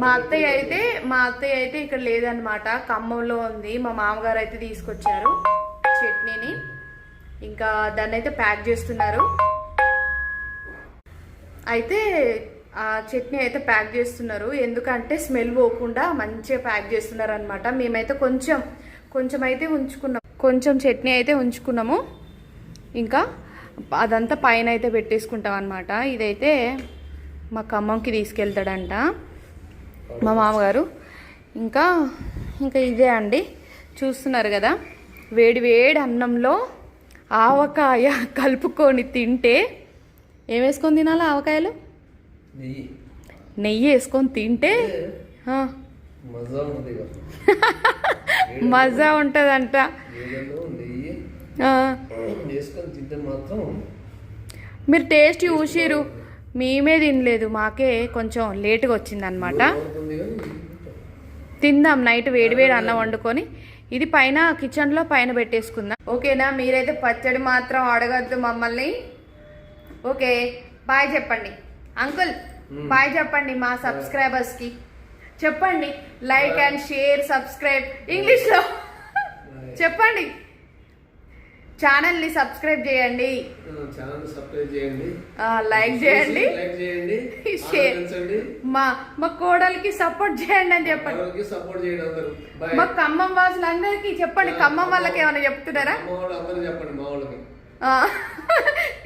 మా అత్తయ్య అయితే మా అత్తయ్య అయితే ఇక్కడ లేదనమాట ఖమ్మంలో ఉంది. మా మామగారు అయితే తీసుకొచ్చారు చట్నీని. ఇంకా దాన్ని అయితే ప్యాక్ చేస్తున్నారు. అయితే ఆ చట్నీ అయితే ప్యాక్ చేస్తున్నారు. ఎందుకంటే స్మెల్ పోకుండా మంచిగా ప్యాక్ చేస్తున్నారు అనమాట మేమైతే కొంచెం కొంచెం అయితే ఉంచుకున్నాం. కొంచెం చట్నీ అయితే ఉంచుకున్నాము. ఇంకా అదంతా పైన అయితే పెట్టేసుకుంటాం అనమాట ఇదైతే మా ఖమ్మంకి తీసుకెళ్తాడంట. మా మామగారు. ఇంకా ఇంకా ఇదే అండి. చూస్తున్నారు కదా వేడి వేడి అన్నంలో ఆవకాయ కలుపుకొని తింటే ఏం వేసుకొని తినాలి ఆవకాయలు? నెయ్యి. నెయ్యి వేసుకొని తింటే మజా ఉంటుందంట. మీరు టేస్ట్ చూసిరు మేమే తినలేదు మాకే కొంచెం లేటుగా వచ్చిందనమాట తిందాం నైట్ వేడివేడి అన్నం వండుకొని. ఇది పైన కిచెన్లో పైన పెట్టేసుకుందాం. ఓకేనా? మీరైతే పచ్చడి మాత్రం అడగద్దు మమ్మల్ని. ఓకే బాయ్ చెప్పండి. అంకుల్ బాయ్ చెప్పండి మా సబ్స్క్రైబర్స్కి చెప్పండి లైక్ అండ్ షేర్ సబ్స్క్రైబ్. ఇంగ్లీష్లో చెప్పండి. ఛానల్ని సబ్స్క్రైబ్ చేయండి. ఛానల్ సబ్స్క్రైబ్ చేయండి. ఆ, లైక్ చేయండి. లైక్ చేయండి. షేర్. ఆనందించండి. మా మా కోడలికి సపోర్ట్ చేయండి అని చెప్పండి. ఎవరికి సపోర్ట్ చేయండి అందరూ. బాయ్ మా ఖమ్మం వాసులందరికీ చెప్పండి. ఖమ్మం వాళ్ళకి ఏమైనా చెప్తున్నారా? అమ్మ వాళ్ళు అందరూ చెప్పండి మా వాళ్ళకి.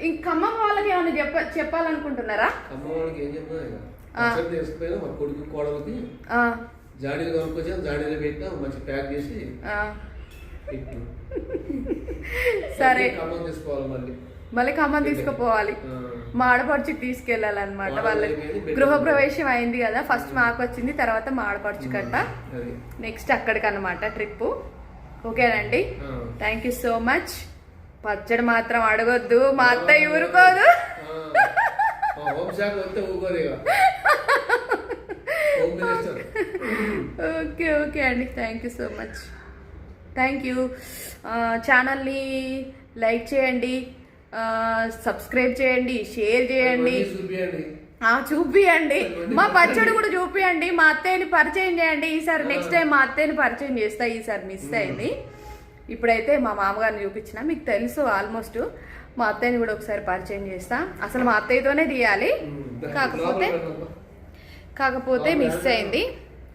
ఇంక ఖమ్మం వాళ్ళకి ఏమైనా చెప్ప చెప్పాలనుకుంటున్నారా? వాళ్ళకి ఏం మా కొడుకు కోడలకి జాడీలు కొనుక్కొచ్చాం జాడీలు పెట్టినా మంచి ప్యాక్ చేసి సరే. మళ్ళీ ఖమ్మం తీసుకుపోవాలి. మా ఆడపడుచుకి తీసుకెళ్ళాలన్నమాట వాళ్ళకి. గృహప్రవేశం అయింది కదా ఫస్ట్ మాకు వచ్చింది తర్వాత మా ఆడపడుచు కట్ట. నెక్స్ట్ అక్కడికి అనమాట ట్రిప్ ఓకేనండి. థ్యాంక్ యూ సో మచ్ పచ్చడి మాత్రం అడగొద్దు మా అత్తయ్య ఊరుకోదు. ఓకే ఓకే అండి. Thank you so much thank you ఛానల్ని లైక్ చేయండి. సబ్స్క్రైబ్ చేయండి షేర్ చేయండి. చూపియండి. మా పచ్చడి కూడా చూపియండి. మా అత్తయ్యని పరిచయం చేయండి. ఈసారి నెక్స్ట్ టైం మా అత్తయ్యని పరిచయం చేస్తా. ఈసారి మిస్ అయింది. ఇప్పుడైతే మా మామగారిని చూపించిన. మీకు తెలుసు ఆల్మోస్ట్ మా అత్తయ్యని కూడా ఒకసారి పరిచయం చేస్తా. అసలు మా అత్తయ్యతోనే తీయాలి. కాకపోతే కాకపోతే మిస్ అయింది.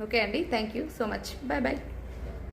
ఓకే అండి. Thank you so much bye bye